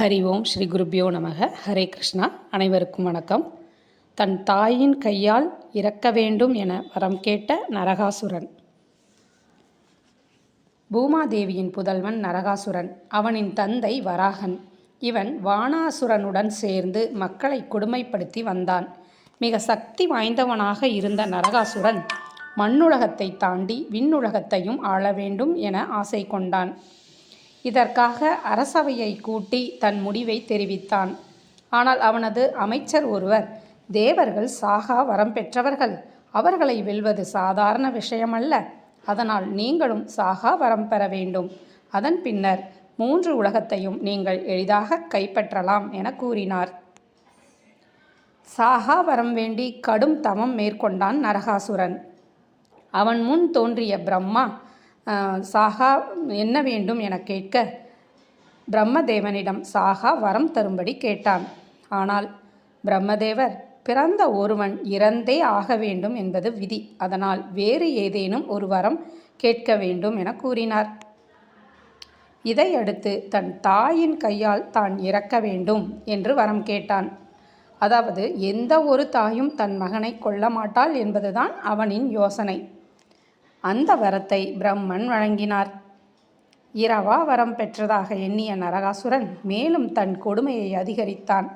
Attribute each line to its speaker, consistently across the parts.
Speaker 1: ஹரி ஓம் ஸ்ரீ குருபியோ நமக. ஹரே கிருஷ்ணா. அனைவருக்கும் வணக்கம். தன் தாயின் கையால் இறக்க வேண்டும் என வரம் கேட்ட நரகாசுரன். பூமாதேவியின் புதல்வன் நரகாசுரன். அவனின் தந்தை வராகன். இவன் வானாசுரனுடன் சேர்ந்து மக்களை கொடுமைப்படுத்தி வந்தான். மிக சக்தி வாய்ந்தவனாக இருந்த நரகாசுரன் மண்ணுலகத்தை தாண்டி விண்ணுலகத்தையும் ஆள வேண்டும் என ஆசை கொண்டான். இதற்காக அரசவையை கூட்டி தன் முடிவை தெரிவித்தான். ஆனால் அவனது அமைச்சர் ஒருவர் தேவர்கள் சாகா வரம் பெற்றவர்கள் அவர்களை வெல்வது சாதாரண விஷயமல்ல. அதனால் நீங்களும் சாகா வரம் பெற வேண்டும். அதன் பின்னர் மூன்று உலகத்தையும் நீங்கள் எளிதாக கைப்பற்றலாம் என கூறினார். சாகா வரம் வேண்டி கடும் தமம் மேற்கொண்டான் நரகாசுரன். அவன் முன் தோன்றிய பிரம்மா சாகா என்ன வேண்டும் என கேட்க பிரம்மதேவனிடம் சாகா வரம் தரும்படி கேட்டான். ஆனால் பிரம்மதேவர் பிறந்த ஒருவன் இறந்தே ஆக வேண்டும் என்பது விதி. அதனால் வேறு ஏதேனும் ஒரு வரம் கேட்க வேண்டும் என கூறினார். இதையடுத்து தன் தாயின் கையால் தான் இறக்க வேண்டும் என்று வரம் கேட்டான். அதாவது எந்த ஒரு தாயும் தன் மகனை கொல்ல மாட்டாள் என்பதுதான் அவனின் யோசனை. அந்த வரத்தை பிரம்மன் வழங்கினார். இரவா வரம் பெற்றதாக எண்ணிய நரகாசுரன் மேலும் தன் கொடுமையை அதிகரித்தான்.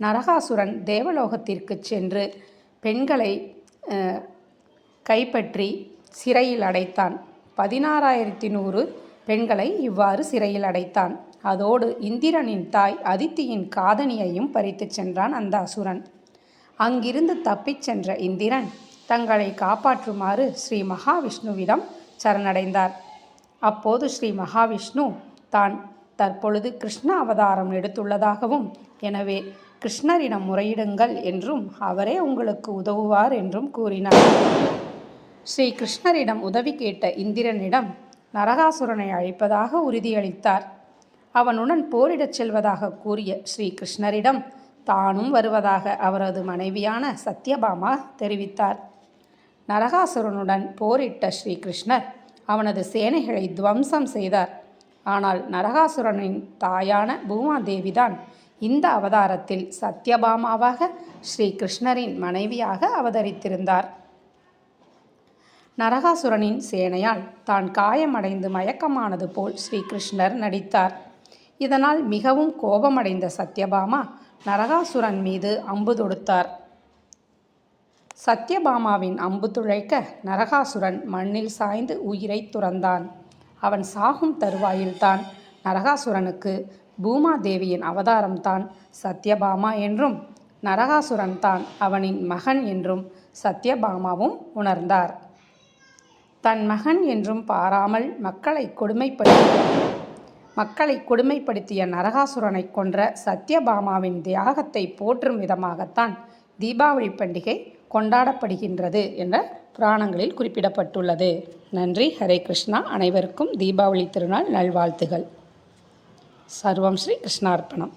Speaker 1: நரகாசுரன் தேவலோகத்திற்கு சென்று பெண்களை கைப்பற்றி சிறையில் அடைத்தான். பதினாறாயிரத்தி நூறு பெண்களை இவ்வாறு சிறையில் அடைத்தான். அதோடு இந்திரனின் தாய் அதித்தியின் காதணியையும் பறித்துச் சென்றான் அந்த அசுரன். அங்கிருந்து தப்பிச் சென்ற இந்திரன் தங்களை காப்பாற்றுமாறு ஸ்ரீ மகாவிஷ்ணுவிடம் சரணடைந்தார். அப்போது ஸ்ரீ மகாவிஷ்ணு தான் தற்பொழுது கிருஷ்ண அவதாரம் எடுத்துள்ளதாகவும் எனவே கிருஷ்ணரிடம் முறையிடுங்கள் என்றும் அவரே உங்களுக்கு உதவுவார் என்றும் கூறினார். ஸ்ரீ கிருஷ்ணரிடம் உதவி கேட்ட இந்திரனிடம் நரகாசுரனை அழைப்பதாக உறுதியளித்தார். அவனுடன் போரிடச் செல்வதாக கூறிய ஸ்ரீ கிருஷ்ணரிடம் தானும் வருவதாக அவரது மனைவியான சத்யபாமா தெரிவித்தார். நரகாசுரனுடன் போரிட்ட ஸ்ரீகிருஷ்ணர் அவனது சேனைகளை துவம்சம் செய்தார். ஆனால் நரகாசுரனின் தாயான பூமாதேவிதான் இந்த அவதாரத்தில் சத்யபாமாவாக ஸ்ரீகிருஷ்ணரின் மனைவியாக அவதரித்திருந்தார். நரகாசுரனின் சேனையால் தான் காயமடைந்து மயக்கமானது போல் ஸ்ரீகிருஷ்ணர் நடித்தார். இதனால் மிகவும் கோபமடைந்த சத்யபாமா நரகாசுரன் மீது அம்பு தொடுத்தார். சத்யபாமாவின் அம்பு துழைக்க நரகாசுரன் மண்ணில் சாய்ந்து உயிரை துறந்தான். அவன் சாகும் தருவாயில்தான். நரகாசுரனுக்கு பூமாதேவியின் அவதாரம்தான். சத்யபாமா என்றும் நரகாசுரன் தான் அவனின் மகன் என்றும் சத்யபாமாவும் உணர்ந்தார். தன் மகன் என்றும் பாராமல் மக்களை கொடுமைப்படுத்தி மக்களை கொடுமைப்படுத்திய நரகாசுரனை கொன்ற சத்யபாமாவின் தியாகத்தை போற்றும் விதமாகத்தான் தீபாவளி பண்டிகை கொண்டாடப்படுகின்றது என்ற புராணங்களில் குறிப்பிடப்பட்டுள்ளது. நன்றி. ஹரே கிருஷ்ணா. அனைவருக்கும் தீபாவளி திருநாள் நல்வாழ்த்துகள். சர்வம் ஸ்ரீ கிருஷ்ணார்ப்பணம்.